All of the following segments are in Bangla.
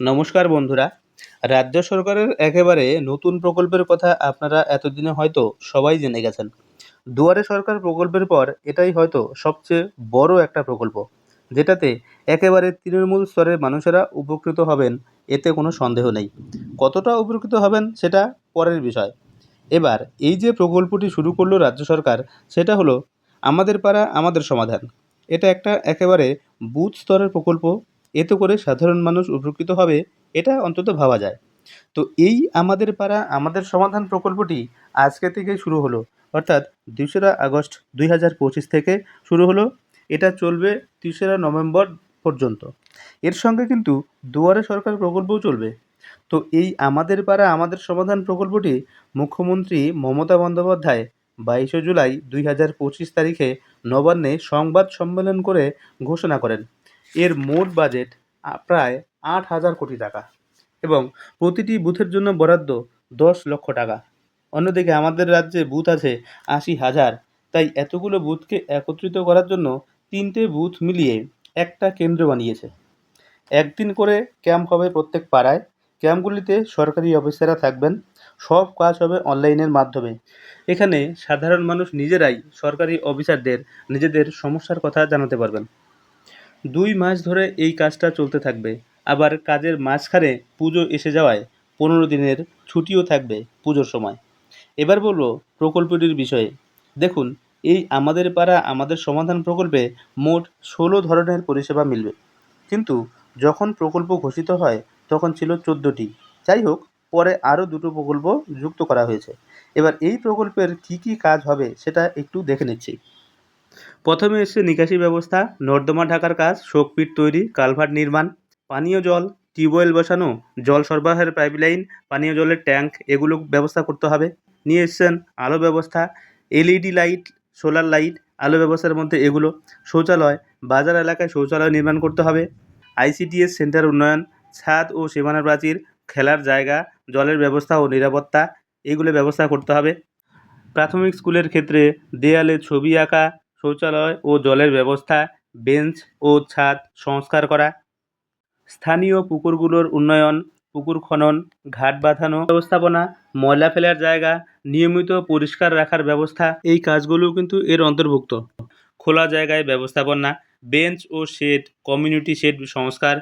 নমস্কার বন্ধুরা। রাজ্য সরকারের একেবারে নতুন প্রকল্পের কথা আপনারা এতদিনে হয়তো সবাই জেনে গেছেন। দুয়ারে সরকার প্রকল্পের পর এটাই হয়তো সবচেয়ে বড় একটা প্রকল্প, যেটাতে একেবারে তৃণমূল স্তরের মানুষেরা উপকৃত হবেন, এতে কোনো সন্দেহ নেই। কতটা উপকৃত হবেন সেটা পরের বিষয়। এবার এই যে প্রকল্পটি শুরু করল রাজ্য সরকার, সেটা হলো আমাদের পাড়া, আমাদের সমাধান। এটা একটা একেবারে বুথ স্তরের প্রকল্প এতে করে সাধারণ মানুষ উপকৃত হবে, এটা অন্তত ভাবা যায়। তো এই আমাদের পাড়া, আমাদের সমাধান প্রকল্পটি আজকে থেকে শুরু হলো। অর্থাৎ দোসরা আগস্ট দুই হাজার পঁচিশ থেকে শুরু হলো। এটা চলবে তেসরা নভেম্বর পর্যন্ত। এর সঙ্গে কিন্তু দুয়ারে সরকার প্রকল্পও চলবে। তো এই আমাদের পাড়া, আমাদের সমাধান প্রকল্পটি মুখ্যমন্ত্রী মমতা বন্দ্যোপাধ্যায় বাইশে জুলাই দুই হাজার পঁচিশ তারিখে নবান্নে সংবাদ সম্মেলন করে ঘোষণা করেন। এর মোট বাজেট প্রায় আট হাজার কোটি টাকা এবং প্রতিটি বুথের জন্য বরাদ্দ দশ লক্ষ টাকা। অন্যদিকে আমাদের রাজ্যে বুথ আছে আশি হাজার। তাই এতগুলো বুথকে একত্রিত করার জন্য তিনটে বুথ মিলিয়ে একটা কেন্দ্র বানিয়েছে। একদিন করে ক্যাম্প হবে প্রত্যেক পাড়ায়। ক্যাম্পগুলিতে সরকারি অফিসাররা থাকবেন। সব কাজ হবে অনলাইনের মাধ্যমে। এখানে সাধারণ মানুষ নিজেরাই সরকারি অফিসারদের, নিজেদের সমস্যার কথা জানাতে পারবেন। দুই মাস ধরে এই কাজটা চলতে থাকবে। আবার কাজের মাঝখানে পুজো এসে যাওয়ায় পনেরো দিনের ছুটিও থাকবে পুজোর সময়। এবার বলব প্রকল্পটির বিষয়ে। দেখুন, এই আমাদের পাড়া, আমাদের সমাধান প্রকল্পে মোট ষোলো ধরনের পরিষেবা মিলবে। কিন্তু যখন প্রকল্প ঘোষিত হয়, তখন ছিল চোদ্দোটি। যাই হোক, পরে আরও দুটো প্রকল্প যুক্ত করা হয়েছে। এবার এই প্রকল্পের কী কী কাজ হবে, সেটা একটু দেখে নিচ্ছি। প্রথমে এসছে নিকাশি ব্যবস্থা, নর্দমা ঢাকার কাজ শোকপিট তৈরি, কালভার্ট নির্মাণ, পানীয় জল, টিউবওয়েল বসানো, জল সরবরাহের পাইপলাইন, পানীয় জলের ট্যাঙ্ক, এগুলো ব্যবস্থা করতে হবে। নিয়ে এসছেন আলো ব্যবস্থা, এলইডি লাইট, সোলার লাইট, আলো ব্যবস্থার মধ্যে এগুলো শৌচালয়, বাজার এলাকায় শৌচালয় নির্মাণ করতে হবে। আইসিডিএস সেন্টার উন্নয়ন, ছাদ ও সীমানা প্রাচীর, খেলার জায়গা, জলের ব্যবস্থা ও নিরাপত্তা, এগুলো ব্যবস্থা করতে হবে। প্রাথমিক স্কুলের ক্ষেত্রে দেয়ালে ছবি আঁকা শৌচালয় ও জলের ব্যবস্থা, বেঞ্চ ও ছাদ সংস্কার করা। স্থানীয় পুকুরগুলোর উন্নয়ন, পুকুর খনন, ঘাট বাঁধানো ব্যবস্থাপনা, ময়লা ফেলার জায়গা, নিয়মিত পরিষ্কার রাখার ব্যবস্থা, এই কাজগুলোও কিন্তু এর অন্তর্ভুক্ত। খোলা জায়গায় ব্যবস্থাপনা, বেঞ্চ ও শেড, কমিউনিটি শেড সংস্কার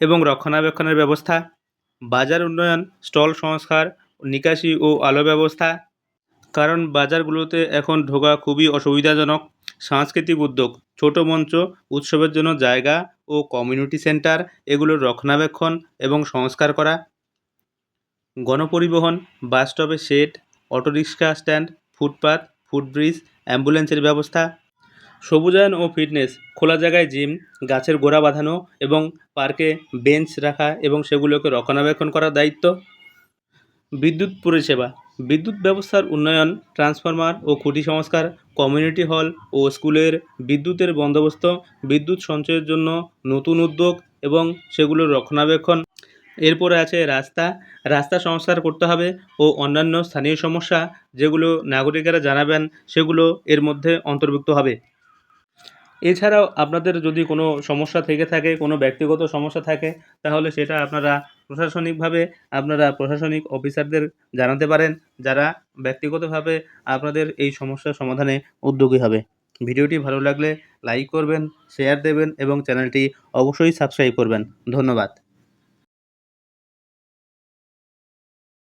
এবং রক্ষণাবেক্ষণের ব্যবস্থা, বাজার উন্নয়ন, স্টল সংস্কার, নিকাশি ও আলো ব্যবস্থা কারণ বাজারগুলোতে এখন ঢোকা খুবই অসুবিধাজনক। সাংস্কৃতিক উদ্যোগ, ছোট মঞ্চ, উৎসবের জন্য জায়গা ও কমিউনিটি সেন্টার, এগুলোর রক্ষণাবেক্ষণ এবং সংস্কার করা। গণপরিবহন, bus স্টপের shed autorickshaw stand, footpath, footbridge, অ্যাম্বুলেন্সের ব্যবস্থা। সবুজায়ন ও ফিটনেস, খোলা জায়গায় জিম, গাছের গোড়া বাঁধানো এবং পার্কে বেঞ্চ রাখা এবং সেগুলোকে রক্ষণাবেক্ষণ করার দায়িত্ব। বিদ্যুৎ পরিষেবা বিদ্যুৎ ব্যবস্থার উন্নয়ন ট্রান্সফরমার ও খুঁটি সংস্কার কমিউনিটি হল ও স্কুলের বিদ্যুতের বন্দোবস্ত, বিদ্যুৎ সঞ্চয়ের জন্য নতুন উদ্যোগ এবং সেগুলোর রক্ষণাবেক্ষণ। এরপরে আছে রাস্তা। রাস্তা সংস্কার করতে হবে ও অন্যান্য স্থানীয় সমস্যা যেগুলো নাগরিকেরা জানাবেন, সেগুলো এর মধ্যে অন্তর্ভুক্ত হবে। এছাড়াও আপনাদের যদি কোনো সমস্যা থেকে থাকে, কোনো ব্যক্তিগত সমস্যা থাকে, তাহলে সেটা আপনারা প্রশাসনিকভাবে আপনারা প্রশাসনিক অফিসারদের জানাতে পারেন, যারা ব্যক্তিগতভাবে আপনাদের এই সমস্যার সমাধানে উদ্যোগী হবে। ভিডিওটি ভালো লাগলে লাইক করবেন, শেয়ার দেবেন এবং চ্যানেলটি অবশ্যই সাবস্ক্রাইব করবেন। ধন্যবাদ।